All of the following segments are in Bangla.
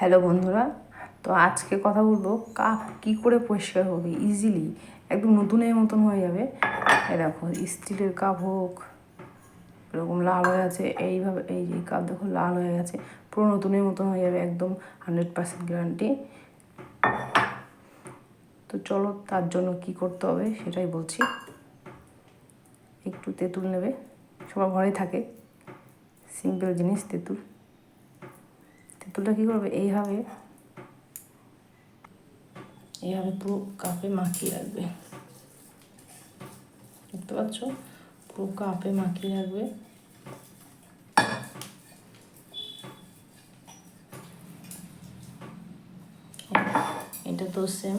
হ্যালো বন্ধুরা, তো আজকে কথা বলব কাপ কি করে পরিষ্কার হবে? ইজিলি একদম নতুনের মতন হয়ে যাবে। এ দেখো, স্টিলের কাপ হোক, এরকম লাল হয়ে আছে, এইভাবে, এই যে কাপ দেখো লাল হয়ে গেছে, পুরো নতুনের মতন হয়ে যাবে, একদম হান্ড্রেড পার্সেন্ট গ্যারান্টি তো চলো, তার জন্য কি করতে হবে সেটাই বলছি। একটু তেঁতুল নেবে, সবার ঘরে থাকে। সিম্পল জিনিস, তেঁতুল। তেঁতুলটা কী করবে? এইভাবে এইভাবে পুরো কাপে মাখিয়ে রাখবে। দেখতে পাচ্ছ? পুরো কাপে মাখিয়ে রাখবে। এটা তো সেম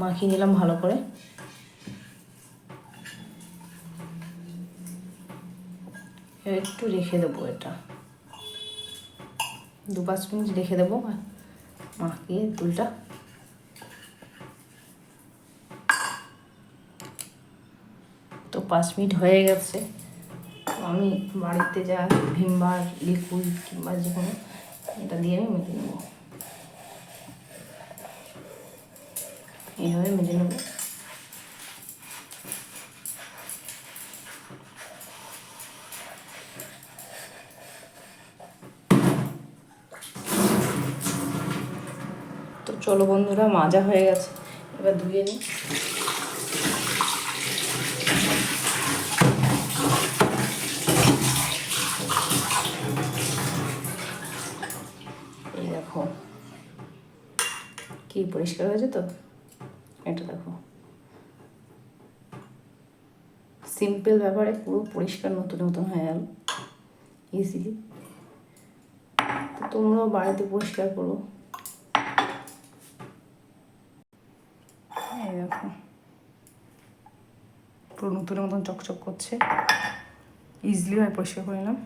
মাখিয়ে নিলাম ভালো করে। একটু রেখে দেবো এটা। দু পাঁচ মিনিট রেখে দেবো মাখিয়ে তুলটা তো পাঁচ মিনিট হয়ে গেছে। আমি বাড়িতে যা ভিমবার লিকুইড কিংবা যে কোনো এটা দিয়ে আমি মেখে নেব। এইভাবে মেজে নেব। তো চলো বন্ধুরা, মাজা হয়ে গেছে। এবার ধুয়ে নিই। এই কি পরিষ্কার হয়েছে তো? এটা দেখো। সিম্পল ব্যাপারে পুরো পরিষ্কার নতুন নতুন হয়ে গেল। ইজিলি তো তোমরাও বাড়িতে পরিষ্কার করো। দেখো। পুরো নতুনের মতন চকচক করছে। ইজিলি হয় পরিষ্কার করে নিলাম।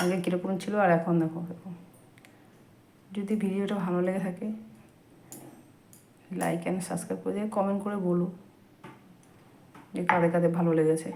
আগে কীরকম ছিল আর এখন দেখো এরকম যদি ভিডিওটা ভালো লেগে থাকে লাইক অ্যান্ড সাবস্ক্রাইব করে দিয়ে কমেন্ট করে বলো যে কাদের কাদের ভালো লেগেছে।